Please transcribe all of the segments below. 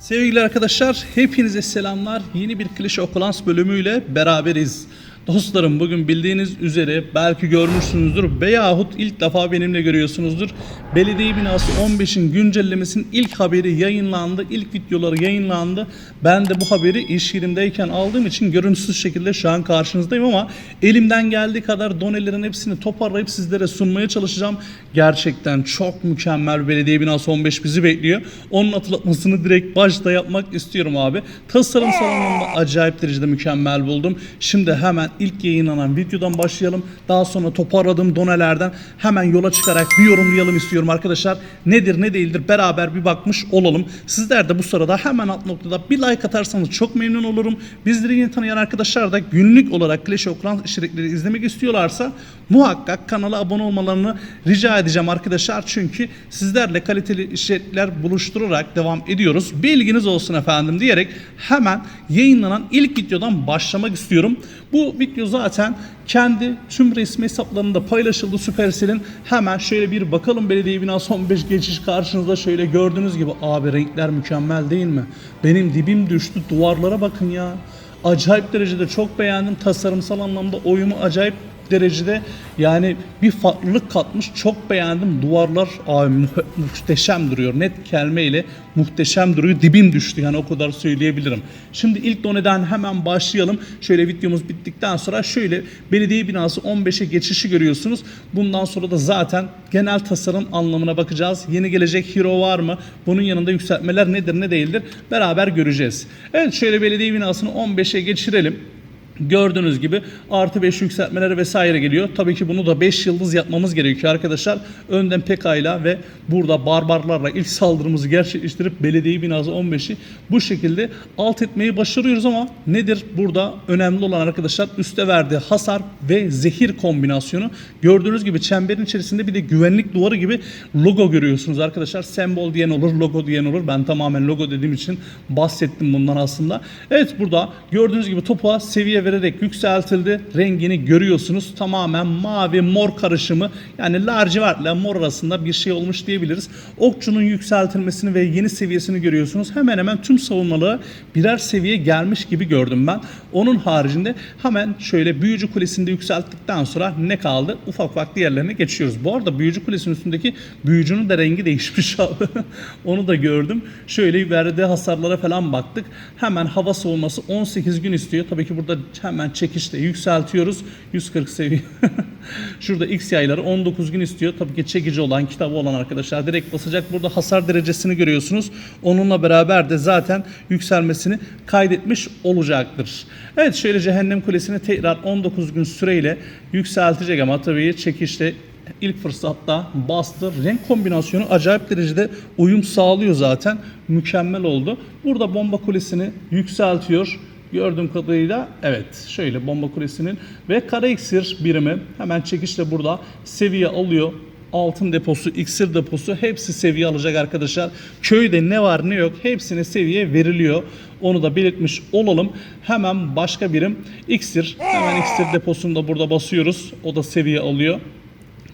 Sevgili arkadaşlar, hepinize selamlar. Yeni bir klişe okulans bölümüyle beraberiz. Dostlarım bugün bildiğiniz üzere belki görmüşsünüzdür veyahut ilk defa benimle görüyorsunuzdur. Belediye binası 15'in güncellemesinin ilk haberi yayınlandı. ilk videoları yayınlandı. Ben de bu haberi iş yerimdeyken aldığım için görüntüsüz şekilde şu an karşınızdayım ama elimden geldiği kadar donelerin hepsini toparlayıp sizlere sunmaya çalışacağım. Gerçekten çok mükemmel belediye binası 15 bizi bekliyor. Onun hatırlatmasını direkt başta yapmak istiyorum abi. Tasarımsal anlamda acayip derecede mükemmel buldum. Şimdi hemen ilk yayınlanan videodan başlayalım. Daha sonra toparladığım donelerden hemen yola çıkarak bir yorumlayalım istiyorum arkadaşlar. Nedir ne değildir beraber bir bakmış olalım. Sizler de bu sırada hemen alt noktada bir like atarsanız çok memnun olurum. Bizleri yeni tanıyan arkadaşlar da günlük olarak Clash of Clans içerikleri izlemek istiyorlarsa muhakkak kanala abone olmalarını rica edeceğim arkadaşlar. Çünkü sizlerle kaliteli içerikler buluşturarak devam ediyoruz. Bilginiz olsun efendim diyerek hemen yayınlanan ilk videodan başlamak istiyorum. Bu video zaten kendi tüm resmi hesaplarında paylaşıldı Supercell'in. Hemen şöyle bir bakalım belediye binası 15 geçiş karşınızda şöyle gördüğünüz gibi abi renkler mükemmel değil mi? Benim dibim düştü duvarlara bakın ya. Acayip derecede çok beğendim. Tasarımsal anlamda oyumu acayip derecede yani bir farklılık katmış. Çok beğendim. Duvarlar abi mu- muhteşem duruyor. Net kelimeyle muhteşem duruyor. Dibim düştü yani o kadar söyleyebilirim. Şimdi ilk doneden hemen başlayalım. Şöyle videomuz bittikten sonra şöyle belediye binası 15'e geçişi görüyorsunuz. Bundan sonra da zaten genel tasarım anlamına bakacağız. Yeni gelecek hero var mı? Bunun yanında yükseltmeler nedir ne değildir? Beraber göreceğiz. Evet şöyle belediye binasını 15'e geçirelim. Gördüğünüz gibi artı 5 yükseltmeleri vesaire geliyor. Tabii ki bunu da 5 yıldız yapmamız gerekiyor arkadaşlar. Önden PK'yla ve burada barbarlarla ilk saldırımızı gerçekleştirip belediye binası 15'i bu şekilde alt etmeyi başarıyoruz ama nedir burada önemli olan arkadaşlar üste verdiği hasar ve zehir kombinasyonu. Gördüğünüz gibi çemberin içerisinde bir de güvenlik duvarı gibi logo görüyorsunuz arkadaşlar. Sembol diyen olur, logo diyen olur. Ben tamamen logo dediğim için bahsettim bundan aslında. Evet burada gördüğünüz gibi topuğa seviye vererek yükseltildi. Rengini görüyorsunuz. Tamamen mavi mor karışımı yani lacivertle mor arasında bir şey olmuş diyebiliriz. Okçunun yükseltilmesini ve yeni seviyesini görüyorsunuz. Hemen hemen tüm savunmalığı birer seviye gelmiş gibi gördüm ben. Onun haricinde hemen şöyle büyücü kulesinde yükselttikten sonra ne kaldı? Ufak ufak diğerlerine geçiyoruz. Bu arada büyücü kulesinin üstündeki büyücünün de rengi değişmiş abi. Onu da gördüm. Şöyle verdiği hasarlara falan baktık. Hemen hava savunması 18 gün istiyor. Tabii ki burada hemen çekişle yükseltiyoruz. 140 seviye. Şurada X yayları 19 gün istiyor. Tabii ki çekici olan, kitabı olan arkadaşlar direkt basacak. Burada hasar derecesini görüyorsunuz. Onunla beraber de zaten yükselmesini kaydetmiş olacaktır. Evet şöyle Cehennem Kulesi'ni tekrar 19 gün süreyle yükseltecek ama tabii çekişle ilk fırsatta bastı. Renk kombinasyonu acayip derecede uyum sağlıyor zaten. Mükemmel oldu. Burada bomba kulesini yükseltiyor. Gördüğüm kadarıyla evet şöyle bomba kulesinin ve kara iksir birimi hemen çekişle burada seviye alıyor. Altın deposu, iksir deposu hepsi seviye alacak arkadaşlar. Köyde ne var ne yok hepsine seviye veriliyor. Onu da belirtmiş olalım. Hemen başka birim iksir. Hemen iksir deposunu da burada basıyoruz. O da seviye alıyor.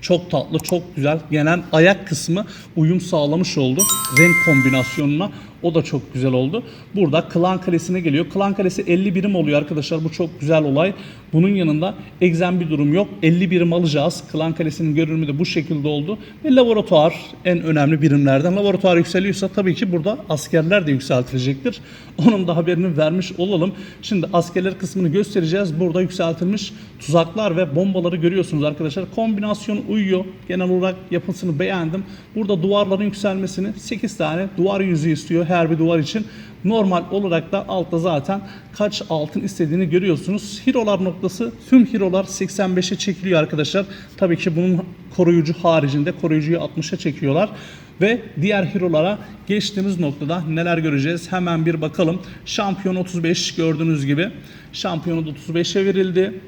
Çok tatlı, çok güzel. Genel ayak kısmı uyum sağlamış oldu. Renk kombinasyonuna. O da çok güzel oldu. Burada Klan Kalesi'ne geliyor. Klan Kalesi 50 birim oluyor arkadaşlar. Bu çok güzel olay. Bunun yanında egzen bir durum yok. 50 birim alacağız. Klan Kalesi'nin görünümü de bu şekilde oldu. Ve laboratuvar en önemli birimlerden. Laboratuvar yükseliyorsa tabii ki burada askerler de yükseltilecektir. Onun da haberini vermiş olalım. Şimdi askerler kısmını göstereceğiz. Burada yükseltilmiş tuzaklar ve bombaları görüyorsunuz arkadaşlar. Kombinasyon uyuyor. Genel olarak yapısını beğendim. Burada duvarların yükselmesini 8 tane duvar yüzü istiyor her bir duvar için. Normal olarak da altta zaten kaç altın istediğini görüyorsunuz. Hero'lar noktası tüm hero'lar 85'e çekiliyor arkadaşlar. Tabii ki bunun koruyucu haricinde koruyucuyu 60'a çekiyorlar. Ve diğer hero'lara geçtiğimiz noktada neler göreceğiz? Hemen bir bakalım. Şampiyon 35 gördüğünüz gibi. Şampiyonu da 35'e verildi.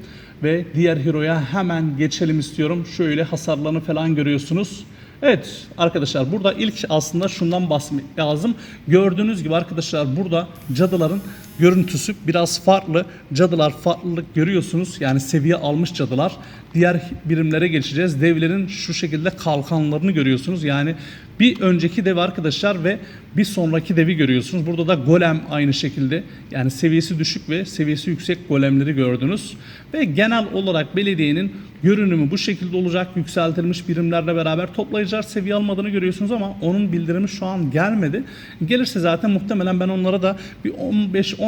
Ve diğer hero'ya hemen geçelim istiyorum. Şöyle hasarlarını falan görüyorsunuz. Evet arkadaşlar burada ilk aslında şundan bahsetmek lazım. Gördüğünüz gibi arkadaşlar burada cadıların görüntüsü biraz farklı. Cadılar farklılık görüyorsunuz. Yani seviye almış cadılar. Diğer birimlere geçeceğiz. Devlerin şu şekilde kalkanlarını görüyorsunuz. Yani bir önceki dev arkadaşlar ve bir sonraki devi görüyorsunuz. Burada da golem aynı şekilde. Yani seviyesi düşük ve seviyesi yüksek golemleri gördünüz. Ve genel olarak belediyenin görünümü bu şekilde olacak. Yükseltilmiş birimlerle beraber toplayıcılar seviye almadığını görüyorsunuz ama onun bildirimi şu an gelmedi. Gelirse zaten muhtemelen ben onlara da bir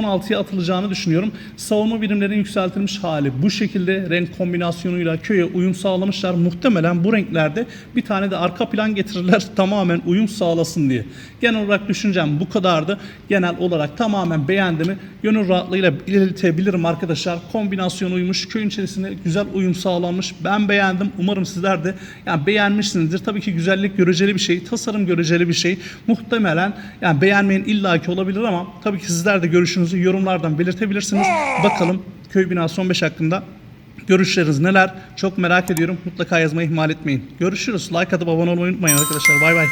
15-16'ya atılacağını düşünüyorum. Savunma birimlerinin yükseltilmiş hali bu şekilde renk kombinasyonuyla köye uyum sağlamışlar. Muhtemelen bu renklerde bir tane de arka plan getirirler tamamen uyum sağlasın diye. Genel olarak düşüncem bu kadardı. Genel olarak tamamen beğendiğimi gönül rahatlığıyla iletebilirim arkadaşlar. Kombinasyon uymuş, köyün içerisinde güzel uyum sağlanmış. Ben beğendim. Umarım sizler de yani beğenmişsinizdir. Tabii ki güzellik göreceli bir şey, tasarım göreceli bir şey. Muhtemelen yani beğenmeyen illaki olabilir ama tabii ki sizler de görüşünüzü yorumlardan belirtebilirsiniz. Bakalım köy binası 15 hakkında Görüşleriniz neler? Çok merak ediyorum. Mutlaka yazmayı ihmal etmeyin. Görüşürüz. Like atıp abone olmayı unutmayın arkadaşlar. Bay bay.